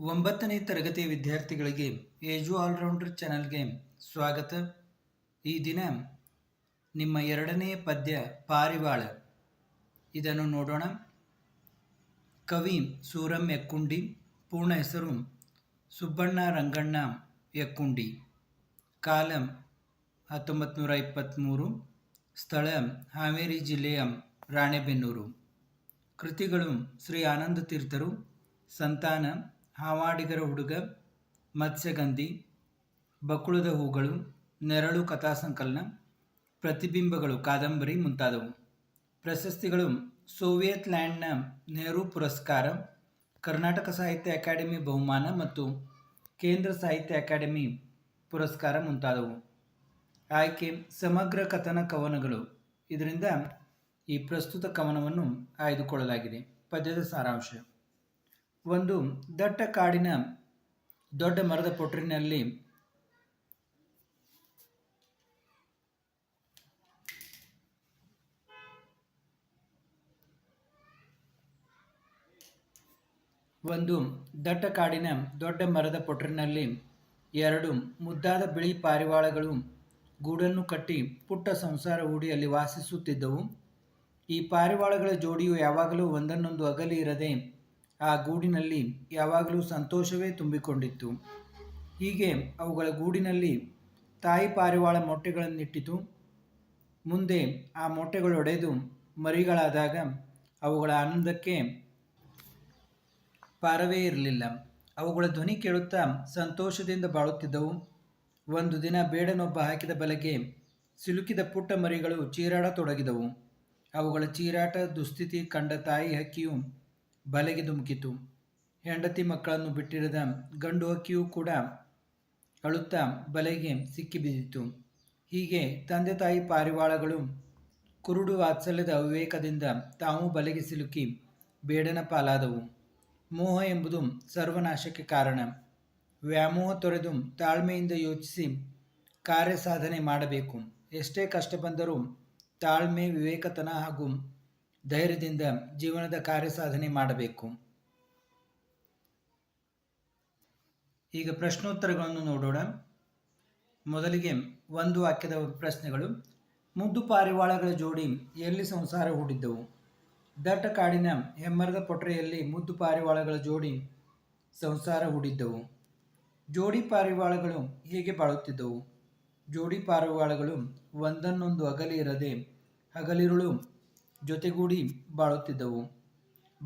ಒಂಬತ್ತನೇ ತರಗತಿಯ ವಿದ್ಯಾರ್ಥಿಗಳಿಗೆ ಏಜು ಆಲ್ರೌಂಡರ್ ಚಾನಲ್ಗೆ ಸ್ವಾಗತ. ಈ ದಿನ ನಿಮ್ಮ ಎರಡನೇ ಪದ್ಯ ಪಾರಿವಾಳ. ಇದನ್ನು ನೋಡೋಣ. ಕವಿ ಸೂರಂ ಎಕ್ಕುಂಡಿ, ಪೂರ್ಣ ಹೆಸರು ಸುಬ್ಬಣ್ಣ ರಂಗಣ್ಣ ಎಕ್ಕುಂಡಿ. ಕಾಲಂ ಹತ್ತೊಂಬತ್ತು ನೂರ ಇಪ್ಪತ್ತ್ಮೂರು, ಸ್ಥಳ ಹಾವೇರಿ ಜಿಲ್ಲೆಯ ರಾಣೆಬೆನ್ನೂರು. ಕೃತಿಗಳು ಶ್ರೀ ಆನಂದ ತೀರ್ಥರು, ಸಂತಾನ ಹಾವಾಡಿಗರ ಹುಡುಗ, ಮತ್ಸ್ಯಗಂಧಿ, ಬಕುಳದ ಹೂಗಳು, ನೆರಳು ಕಥಾ ಸಂಕಲನ ಪ್ರತಿಬಿಂಬಗಳು, ಕಾದಂಬರಿ ಮುಂತಾದವು. ಪ್ರಶಸ್ತಿಗಳು ಸೋವಿಯತ್ ಲ್ಯಾಂಡ್ನ ನೆಹರು ಪುರಸ್ಕಾರ, ಕರ್ನಾಟಕ ಸಾಹಿತ್ಯ ಅಕಾಡೆಮಿ ಬಹುಮಾನ ಮತ್ತು ಕೇಂದ್ರ ಸಾಹಿತ್ಯ ಅಕಾಡೆಮಿ ಪುರಸ್ಕಾರ ಮುಂತಾದವು. ಆಯ್ಕೆ, ಸಮಗ್ರ ಕಥನ ಕವನಗಳು. ಇದರಿಂದ ಈ ಪ್ರಸ್ತುತ ಕವನವನ್ನು ಆಯ್ದುಕೊಳ್ಳಲಾಗಿದೆ. ಪದ್ಯದ ಸಾರಾಂಶ. ಒಂದು ದಟ್ಟ ಕಾಡಿನ ದೊಡ್ಡ ಮರದ ಪೊಟ್ರಿನಲ್ಲಿ ಒಂದು ದಟ್ಟ ಕಾಡಿನ ದೊಡ್ಡ ಮರದ ಪೊಟ್ರಿನಲ್ಲಿ ಎರಡು ಮುದ್ದಾದ ಬಿಳಿ ಪಾರಿವಾಳಗಳು ಗೂಡನ್ನು ಕಟ್ಟಿ ಪುಟ್ಟ ಸಂಸಾರ ಹೂಡಿ ಅಲ್ಲಿ ವಾಸಿಸುತ್ತಿದ್ದವು. ಈ ಪಾರಿವಾಳಗಳ ಜೋಡಿಯು ಯಾವಾಗಲೂ ಒಂದನ್ನೊಂದು ಅಗಲಿ ಇರದೆ ಆ ಗೂಡಿನಲ್ಲಿ ಯಾವಾಗಲೂ ಸಂತೋಷವೇ ತುಂಬಿಕೊಂಡಿತ್ತು. ಹೀಗೆ ಅವುಗಳ ಗೂಡಿನಲ್ಲಿ ತಾಯಿ ಪಾರಿವಾಳ ಮೊಟ್ಟೆಗಳನ್ನಿಟ್ಟಿತು. ಮುಂದೆ ಆ ಮೊಟ್ಟೆಗಳೊಡೆದು ಮರಿಗಳಾದಾಗ ಅವುಗಳ ಆನಂದಕ್ಕೆ ಪಾರವೇ ಇರಲಿಲ್ಲ. ಅವುಗಳ ಧ್ವನಿ ಕೇಳುತ್ತಾ ಸಂತೋಷದಿಂದ ಬಾಳುತ್ತಿದ್ದವು. ಒಂದು ದಿನ ಬೇಡನೊಬ್ಬ ಹಾಕಿದ ಬಲೆಗೆ ಸಿಲುಕಿದ ಪುಟ್ಟ ಮರಿಗಳು ಚೀರಾಡತೊಡಗಿದವು. ಅವುಗಳ ಚೀರಾಟ, ದುಸ್ಥಿತಿ ಕಂಡ ತಾಯಿ ಹಕ್ಕಿಯು ಬಲೆಗೆ ಧುಮುಕಿತು. ಹೆಂಡತಿ ಮಕ್ಕಳನ್ನು ಬಿಟ್ಟಿರದ ಗಂಡು ಹಕ್ಕಿಯೂ ಕೂಡ ಅಳುತ್ತಾ ಬಲೆಗೆ ಸಿಕ್ಕಿಬಿದ್ದಿತು ಹೀಗೆ ತಂದೆ ತಾಯಿ ಪಾರಿವಾಳಗಳು ಕುರುಡು ವಾತ್ಸಲ್ಯದ ಅವಿವೇಕದಿಂದ ತಾವು ಬಲೆಗೆ ಸಿಲುಕಿ ಬೇಡನ ಪಾಲಾದವು. ಮೋಹ ಎಂಬುದು ಸರ್ವನಾಶಕ್ಕೆ ಕಾರಣ. ವ್ಯಾಮೋಹ ತೊರೆದು ತಾಳ್ಮೆಯಿಂದ ಯೋಚಿಸಿ ಕಾರ್ಯ ಸಾಧನೆ ಮಾಡಬೇಕು. ಎಷ್ಟೇ ಕಷ್ಟ ಬಂದರೂ ತಾಳ್ಮೆ, ವಿವೇಕತನ ಹಾಗೂ ಧೈರ್ಯದಿಂದ ಜೀವನದ ಕಾರ್ಯ ಸಾಧನೆ ಮಾಡಬೇಕು. ಈಗ ಪ್ರಶ್ನೋತ್ತರಗಳನ್ನು ನೋಡೋಣ. ಮೊದಲಿಗೆ ಒಂದು ವಾಕ್ಯದ ಪ್ರಶ್ನೆಗಳು. ಮುದ್ದು ಪಾರಿವಾಳಗಳ ಜೋಡಿ ಎಲ್ಲಿ ಸಂಸಾರ ಹೂಡಿದ್ದವು? ದಟ್ಟ ಕಾಡಿನ ಹೆಮ್ಮರದ ಪೊಟ್ರೆಯಲ್ಲಿ ಮುದ್ದು ಪಾರಿವಾಳಗಳ ಜೋಡಿ ಸಂಸಾರ ಹೂಡಿದ್ದವು. ಜೋಡಿ ಪಾರಿವಾಳಗಳು ಹೇಗೆ ಬಾಳುತ್ತಿದ್ದವು? ಜೋಡಿ ಪಾರಿವಾಳಗಳು ಒಂದನ್ನೊಂದು ಅಗಲಿ ಇರದೆ ಹಗಲಿರುಳು ಜೊತೆಗೂಡಿ ಬಾಳುತ್ತಿದ್ದವು.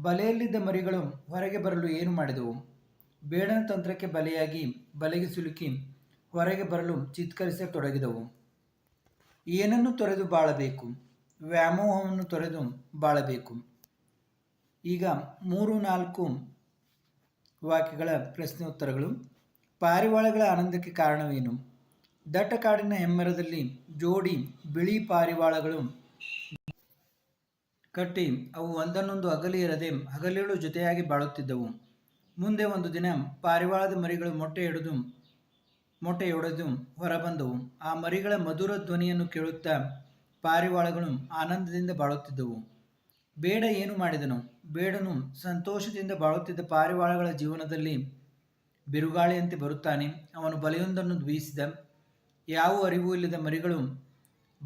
ಬಲೆಯಲ್ಲಿದ್ದ ಮರಿಗಳು ಹೊರಗೆ ಬರಲು ಏನು ಮಾಡಿದವು? ಬೇಡನ ತಂತ್ರಕ್ಕೆ ಬಲೆಯಾಗಿ ಬಲೆಗೆ ಸಿಲುಕಿ ಹೊರಗೆ ಬರಲು ಚಿತ್ಕರಿಸತೊಡಗಿದವು. ಏನನ್ನು ತೊರೆದು ಬಾಳಬೇಕು? ವ್ಯಾಮೋಹವನ್ನು ತೊರೆದು ಬಾಳಬೇಕು. ಈಗ ಮೂರು ನಾಲ್ಕು ವಾಕ್ಯಗಳ ಪ್ರಶ್ನೆ ಉತ್ತರಗಳು ಪಾರಿವಾಳಗಳ ಆನಂದಕ್ಕೆ ಕಾರಣವೇನು? ದಟ್ಟ ಕಾಡಿನ ಹೆಮ್ಮರದಲ್ಲಿ ಜೋಡಿ ಬಿಳಿ ಪಾರಿವಾಳಗಳು ಕಟ್ಟಿ ಅವು ಒಂದನ್ನೊಂದು ಅಗಲಿ ಇರದೆ ಹಗಲಿಳು ಜೊತೆಯಾಗಿ ಬಾಳುತ್ತಿದ್ದವು. ಮುಂದೆ ಒಂದು ದಿನ ಪಾರಿವಾಳದ ಮರಿಗಳು ಮೊಟ್ಟೆ ಹಿಡಿದು ಮೊಟ್ಟೆಯೊಡೆದು ಹೊರಬಂದವು. ಆ ಮರಿಗಳ ಮಧುರ ಧ್ವನಿಯನ್ನು ಕೇಳುತ್ತಾ ಪಾರಿವಾಳಗಳು ಆನಂದದಿಂದ ಬಾಳುತ್ತಿದ್ದವು. ಬೇಡ ಏನು ಮಾಡಿದನು? ಬೇಡನು ಸಂತೋಷದಿಂದ ಬಾಳುತ್ತಿದ್ದ ಪಾರಿವಾಳಗಳ ಜೀವನದಲ್ಲಿ ಬಿರುಗಾಳಿಯಂತೆ ಬರುತ್ತಾನೆ. ಅವನು ಬಲೆಯೊಂದನ್ನು ಬೀಸಿದ ಯಾವ ಅರಿವು ಇಲ್ಲದ ಮರಿಗಳು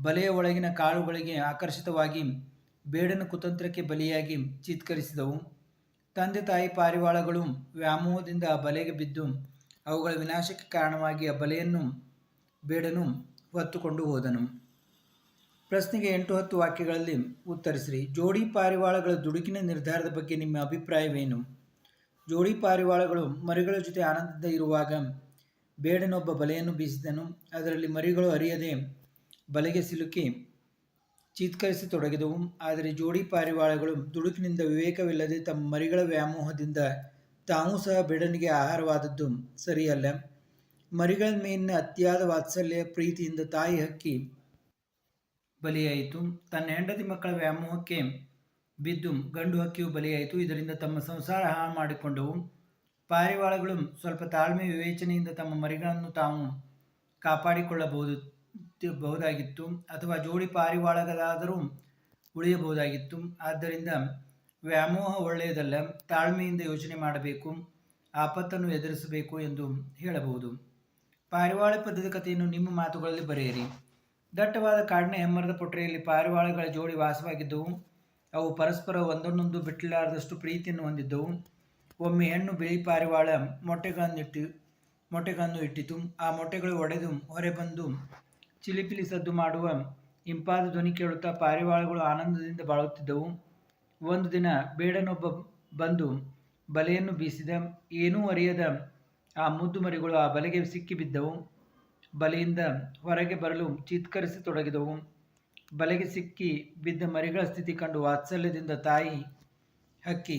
ಬಲೆಯ ಒಳಗಿನ ಕಾಳುಗಳಿಗೆ ಆಕರ್ಷಿತವಾಗಿ ಬೇಡನ ಕುತಂತ್ರಕ್ಕೆ ಬಲಿಯಾಗಿ ಚಿತ್ಕರಿಸಿದವು. ತಂದೆ ತಾಯಿ ಪಾರಿವಾಳಗಳು ವ್ಯಾಮೋಹದಿಂದ ಆ ಬಲೆಗೆ ಬಿದ್ದು ಅವುಗಳ ವಿನಾಶಕ್ಕೆ ಕಾರಣವಾಗಿ ಆ ಬಲೆಯನ್ನು ಬೇಡನು ಹೊತ್ತುಕೊಂಡು ಹೋದನು. ಪ್ರಶ್ನೆಗೆ ಎಂಟು ಹತ್ತು ವಾಕ್ಯಗಳಲ್ಲಿ ಉತ್ತರಿಸಿರಿ. ಜೋಡಿ ಪಾರಿವಾಳಗಳ ದುಡುಕಿನ ನಿರ್ಧಾರದ ಬಗ್ಗೆ ನಿಮ್ಮ ಅಭಿಪ್ರಾಯವೇನು? ಜೋಡಿ ಪಾರಿವಾಳಗಳು ಮರಿಗಳ ಜೊತೆ ಆನಂದದಿಂದ ಇರುವಾಗ ಬೇಡನೊಬ್ಬ ಬಲೆಯನ್ನು ಬೀಸಿದನು. ಅದರಲ್ಲಿ ಮರಿಗಳು ಅರಿಯದೆ ಬಲೆಗೆ ಸಿಲುಕಿ ಚೀತ್ಕರಿಸತೊಡಗಿದವು ಆದರೆ ಜೋಡಿ ಪಾರಿವಾಳಗಳು ದುಡುಕಿನಿಂದ ವಿವೇಕವಿಲ್ಲದೆ ತಮ್ಮ ಮರಿಗಳ ವ್ಯಾಮೋಹದಿಂದ ತಾವೂ ಸಹ ಬೆಡನಿಗೆ ಆಹಾರವಾದದ್ದು ಸರಿಯಲ್ಲ. ಮರಿಗಳ ಮೇಲಿನ ಅತಿಯಾದ ವಾತ್ಸಲ್ಯ ಪ್ರೀತಿಯಿಂದ ತಾಯಿ ಹಕ್ಕಿ ಬಲಿಯಾಯಿತು. ತನ್ನ ಹೆಂಡತಿ ಮಕ್ಕಳ ವ್ಯಾಮೋಹಕ್ಕೆ ಬಿದ್ದು ಗಂಡು ಹಕ್ಕಿಯು ಬಲಿಯಾಯಿತು. ಇದರಿಂದ ತಮ್ಮ ಸಂಸಾರ ಹಾಳು ಮಾಡಿಕೊಂಡವು. ಪಾರಿವಾಳಗಳು ಸ್ವಲ್ಪ ತಾಳ್ಮೆ ವಿವೇಚನೆಯಿಂದ ತಮ್ಮ ಮರಿಗಳನ್ನು ತಾವು ಕಾಪಾಡಿಕೊಳ್ಳಬಹುದು. ಬಹುದಾಗಿತ್ತು ಅಥವಾ ಜೋಡಿ ಪಾರಿವಾಳಗಳಾದರೂ ಉಳಿಯಬಹುದಾಗಿತ್ತು. ಆದ್ದರಿಂದ ವ್ಯಾಮೋಹ ಒಳ್ಳೆಯದಲ್ಲ, ತಾಳ್ಮೆಯಿಂದ ಯೋಚನೆ ಮಾಡಬೇಕು, ಆಪತ್ತನ್ನು ಎದುರಿಸಬೇಕು ಎಂದು ಹೇಳಬಹುದು. ಪಾರಿವಾಳ ಪದ್ಧತಿ ಕಥೆಯನ್ನು ನಿಮ್ಮ ಮಾತುಗಳಲ್ಲಿ ಬರೆಯಿರಿ. ದಟ್ಟವಾದ ಕಾಡಿನ ಹೆಮ್ಮರದ ಪೊಟ್ಟರೆಯಲ್ಲಿ ಪಾರಿವಾಳಗಳ ಜೋಡಿ ವಾಸವಾಗಿದ್ದವು. ಅವು ಪರಸ್ಪರ ಒಂದನ್ನೊಂದು ಬಿಟ್ಟಲಾರದಷ್ಟು ಪ್ರೀತಿಯನ್ನು ಹೊಂದಿದ್ದವು. ಒಮ್ಮೆ ಹೆಣ್ಣು ಬಿಳಿ ಪಾರಿವಾಳ ಮೊಟ್ಟೆಗಳನ್ನಿಟ್ಟು, ಮೊಟ್ಟೆಗಳನ್ನು ಇಟ್ಟಿತು. ಆ ಮೊಟ್ಟೆಗಳು ಒಡೆದು ಹೊರಬಂದು ಚಿಲಿಪಿಲಿ ಸದ್ದು ಮಾಡುವ ಇಂಪಾದ ಧ್ವನಿ ಕೇಳುತ್ತಾ ಪಾರಿವಾಳಗಳು ಆನಂದದಿಂದ ಬಾಳುತ್ತಿದ್ದವು. ಒಂದು ದಿನ ಬೇಡನೊಬ್ಬ ಬಂದು ಬಲೆಯನ್ನು ಬೀಸಿದ. ಏನೂ ಅರಿಯದ ಆ ಮುದ್ದು ಮರಿಗಳು ಆ ಬಲೆಗೆ ಸಿಕ್ಕಿಬಿದ್ದವು ಬಲೆಯಿಂದ ಹೊರಗೆ ಬರಲು ಚಿತ್ಕರಿಸತೊಡಗಿದವು ಬಲೆಗೆ ಸಿಕ್ಕಿ ಬಿದ್ದ ಮರಿಗಳ ಸ್ಥಿತಿ ಕಂಡು ವಾತ್ಸಲ್ಯದಿಂದ ತಾಯಿ ಹಕ್ಕಿ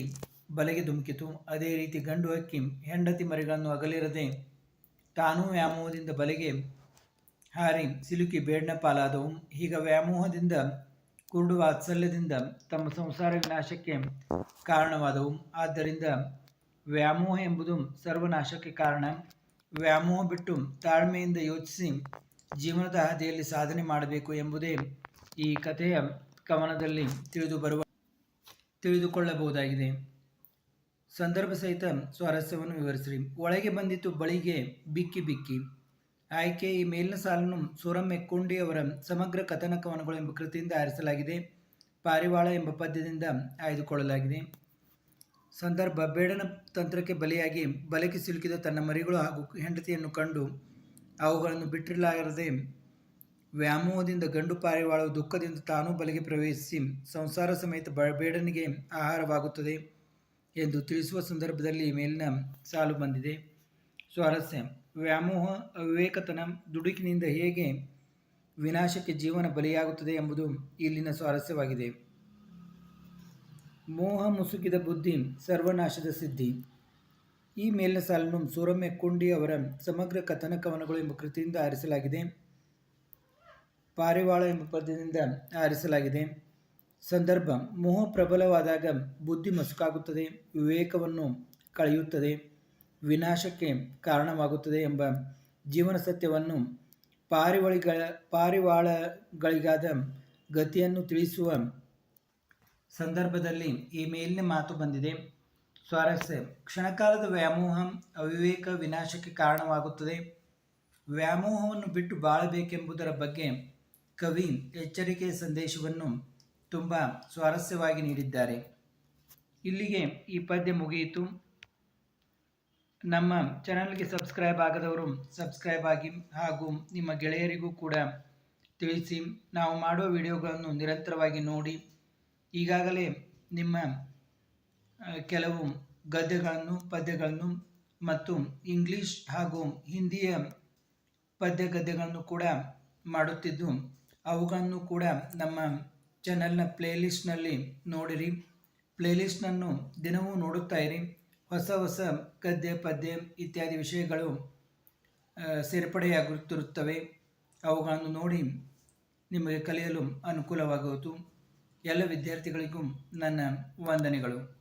ಬಲೆಗೆ ಧುಮುಕಿತು. ಅದೇ ರೀತಿ ಗಂಡು ಹಕ್ಕಿ ಹೆಂಡತಿ ಮರಿಗಳನ್ನು ಅಗಲಿರದೆ ತಾನೂ ವ್ಯಾಮೋಹದಿಂದ ಬಲೆಗೆ ಹಾರಿ ಸಿಲುಕಿ ಬೇಡ್ನ ಪಾಲಾದವು. ಈಗ ವ್ಯಾಮೋಹದಿಂದ, ಕುರುಡು ವಾತ್ಸಲ್ಯದಿಂದ ತಮ್ಮ ಸಂಸಾರ ವಿನಾಶಕ್ಕೆ ಕಾರಣವಾದವು. ಆದ್ದರಿಂದ ವ್ಯಾಮೋಹ ಎಂಬುದು ಸರ್ವನಾಶಕ್ಕೆ ಕಾರಣ. ವ್ಯಾಮೋಹ ಬಿಟ್ಟು ತಾಳ್ಮೆಯಿಂದ ಯೋಚಿಸಿ ಜೀವನದ ಹಾದಿಯಲ್ಲಿ ಸಾಧನೆ ಮಾಡಬೇಕು ಎಂಬುದೇ ಈ ಕಥೆಯ ಕವನದಲ್ಲಿ ತಿಳಿದು ಬರುವ, ತಿಳಿದುಕೊಳ್ಳಬಹುದಾಗಿದೆ. ಸಂದರ್ಭ ಸಹಿತ ಸ್ವಾರಸ್ಯವನ್ನು ವಿವರಿಸಿರಿ. ಒಳಗೆ ಬಂದಿತು ಬಳಿಗೆ ಬಿಕ್ಕಿ ಬಿಕ್ಕಿ. ಆಯ್ಕೆ, ಈ ಮೇಲಿನ ಸಾಲನ್ನು ಸೂರಂ ಕೊಂಡಿ ಅವರ ಸಮಗ್ರ ಕಥನ ಕವನಗಳು ಎಂಬ ಕೃತಿಯಿಂದ ಆರಿಸಲಾಗಿದೆ. ಪಾರಿವಾಳ ಎಂಬ ಪದ್ಯದಿಂದ ಆಯ್ದುಕೊಳ್ಳಲಾಗಿದೆ. ಸಂದರ್ಭ, ಬೇಡನ ತಂತ್ರಕ್ಕೆ ಬಲಿಯಾಗಿ ಬಲೆಗೆ ಸಿಲುಕಿದ ತನ್ನ ಮರಿಗಳು ಹಾಗೂ ಹೆಂಡತಿಯನ್ನು ಕಂಡು ಅವುಗಳನ್ನು ಬಿಟ್ಟಿರಲಾರದೆ ವ್ಯಾಮೋಹದಿಂದ ಗಂಡು ಪಾರಿವಾಳವು ದುಃಖದಿಂದ ತಾನೂ ಬಲೆಗೆ ಪ್ರವೇಶಿಸಿ ಸಂಸಾರ ಸಮೇತ ಬೇಡನಿಗೆ ಆಹಾರವಾಗುತ್ತದೆ ಎಂದು ತಿಳಿಸುವ ಸಂದರ್ಭದಲ್ಲಿ ಮೇಲಿನ ಸಾಲು ಬಂದಿದೆ. ಸ್ವಾರಸ್ಯ. ವ್ಯಾಮೋಹ, ಅವಿವೇಕತನ, ದುಡುಕಿನಿಂದ ಹೇಗೆ ವಿನಾಶಕ್ಕೆ ಜೀವನ ಬಲಿಯಾಗುತ್ತದೆ ಎಂಬುದು ಇಲ್ಲಿನ ಸ್ವಾರಸ್ಯವಾಗಿದೆ. ಮೋಹ ಮುಸುಕಿದ ಬುದ್ಧಿ, ಸರ್ವನಾಶದ ಸಿದ್ಧಿ. ಈ ಮೇಲಿನ ಸಾಲನ್ನು ಸೂರಮ್ಯ ಕುಂಡಿ ಅವರ ಸಮಗ್ರ ಕಥನ ಕವನಗಳು ಎಂಬ ಕೃತಿಯಿಂದ ಆರಿಸಲಾಗಿದೆ. ಪಾರಿವಾಳ ಎಂಬ ಪದ್ಯದಿಂದ ಆರಿಸಲಾಗಿದೆ. ಸಂದರ್ಭ, ಮೋಹ ಪ್ರಬಲವಾದಾಗ ಬುದ್ಧಿ ಮಸುಕಾಗುತ್ತದೆ, ವಿವೇಕವನ್ನು ಕಳೆಯುತ್ತದೆ. ವಿನಾಶಕ್ಕೆ ಕಾರಣವಾಗುತ್ತದೆ ಎಂಬ ಜೀವನ ಸತ್ಯವನ್ನು ಪಾರಿವಳಿಗಳ, ಪಾರಿವಾಳಗಳಿಗಾದ ಗತಿಯನ್ನು ತಿಳಿಸುವ ಸಂದರ್ಭದಲ್ಲಿ ಈ ಮೇಲಿನ ಮಾತು ಬಂದಿದೆ. ಸ್ವಾರಸ್ಯ. ಕ್ಷಣಕಾಲದ ವ್ಯಾಮೋಹ ಅವಿವೇಕ ವಿನಾಶಕ್ಕೆ ಕಾರಣವಾಗುತ್ತದೆ. ವ್ಯಾಮೋಹವನ್ನು ಬಿಟ್ಟು ಬಾಳಬೇಕೆಂಬುದರ ಬಗ್ಗೆ ಕವಿ ಎಚ್ಚರಿಕೆಯ ಸಂದೇಶವನ್ನು ತುಂಬ ಸ್ವಾರಸ್ಯವಾಗಿ ನೀಡಿದ್ದಾರೆ. ಇಲ್ಲಿಗೆ ಈ ಪದ್ಯ ಮುಗಿಯಿತು. ನಮ್ಮ ಚಾನಲ್ಗೆ ಸಬ್ಸ್ಕ್ರೈಬ್ ಆಗದವರು ಸಬ್ಸ್ಕ್ರೈಬ್ ಆಗಿ ಹಾಗೂ ನಿಮ್ಮ ಗೆಳೆಯರಿಗೂ ಕೂಡ ತಿಳಿಸಿ. ನಾವು ಮಾಡುವ ವಿಡಿಯೋಗಳನ್ನು ನಿರಂತರವಾಗಿ ನೋಡಿ. ಈಗಾಗಲೇ ನಿಮ್ಮ ಕೆಲವು ಗದ್ಯಗಳನ್ನು, ಪದ್ಯಗಳನ್ನು ಮತ್ತು ಇಂಗ್ಲಿಷ್ ಹಾಗೂ ಹಿಂದಿಯ ಪದ್ಯ ಗದ್ಯಗಳನ್ನು ಕೂಡ ಮಾಡುತ್ತಿದ್ದು, ಅವುಗಳನ್ನು ಕೂಡ ನಮ್ಮ ಚಾನಲ್ನ ಪ್ಲೇಲಿಸ್ಟ್ನಲ್ಲಿ ನೋಡಿರಿ. ಪ್ಲೇಲಿಸ್ಟ್ನನ್ನು ದಿನವೂ ನೋಡುತ್ತಾ ಇರಿ. ಹೊಸ ಹೊಸ ಗದ್ಯ ಪದ್ಯ ಇತ್ಯಾದಿ ವಿಷಯಗಳು ಸೇರ್ಪಡೆಯಾಗುತ್ತಿರುತ್ತವೆ. ಅವುಗಳನ್ನು ನೋಡಿ ನಿಮಗೆ ಕಲಿಯಲು ಅನುಕೂಲವಾಗುವುದು. ಎಲ್ಲ ವಿದ್ಯಾರ್ಥಿಗಳಿಗೂ ನನ್ನ ವಂದನೆಗಳು.